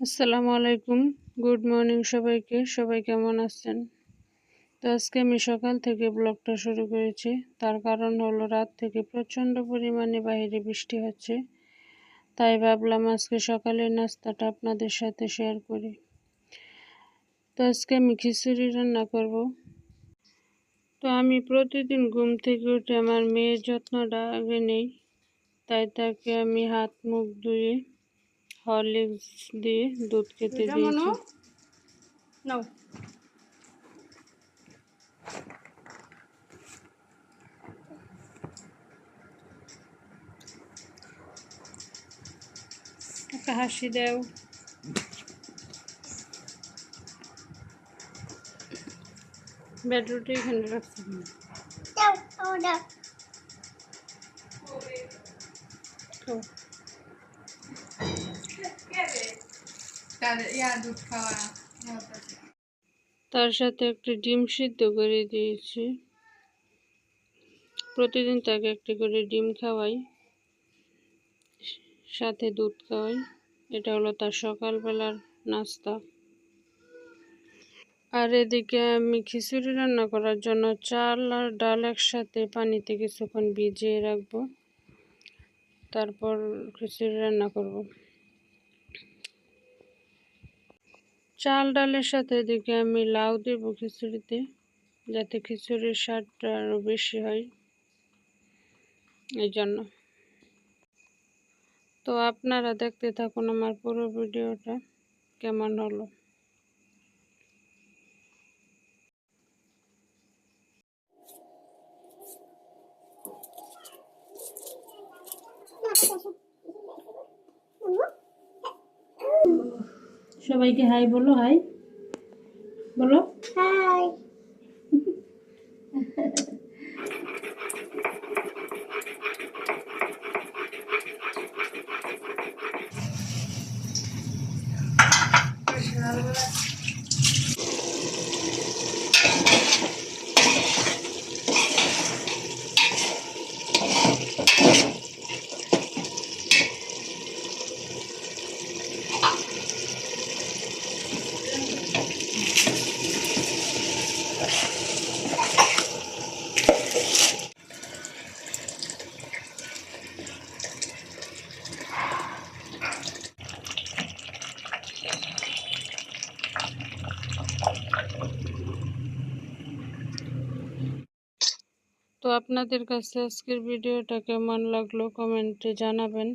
আসসালামু আলাইকুম। Good morning সবাইকে। সবাই কেমন আছেন? তো আজকে আমি সকাল থেকে ব্লগটা শুরু করেছি। তার কারণ হলো রাত থেকে প্রচণ্ড পরিমাণে বাইরে বৃষ্টি হচ্ছে। তাই ভাবলাম আজকে সকালের নাস্তাটা আপনাদের সাথে শেয়ার করি। তো আজকে আমি খিচুড়ি রান্না করব। তো আমি প্রতিদিন ঘুম থেকে উঠে আমার মেয়ের যত্নটা আগে নেই। তাই তাকে আমি হাত মুখ ধুয়ে হরলিক্স দিয়ে দুধ খেতে দিয়েছি। নাও। একটা হাসি দেও। ব্যাটারিটা এখানে রাখছি। খাও। তার সাথে একটা ডিম সিদ্ধ করে দিয়েছি। প্রতিদিন তাকে একটি করে ডিম খাওয়াই, সাথে দুধ খাওয়াই। এটা হলো তার সকালবেলার নাস্তা। আর এদিকে আমি খিচুড়ি রান্না করার জন্য চাল আর ডাল একসাথে পানিতে কিছুক্ষণ ভিজিয়ে রাখব। তারপর খিচুড়ি রান্না করব। চাল ডালের সাথে এদিকে আমি লাউ দেব খিচুড়িতে, যাতে খিচুড়ির স্বাদটা আরও বেশি হয় এই জন্য তো আপনারা দেখতে থাকুন আমার পুরো ভিডিওটা কেমন হলো। সবাইকে হাই বলো হাই। বলো। হাই। তো আপনাদের কাছে আজকের ভিডিওটা কেমন লাগল কমেন্টে জানাবেন।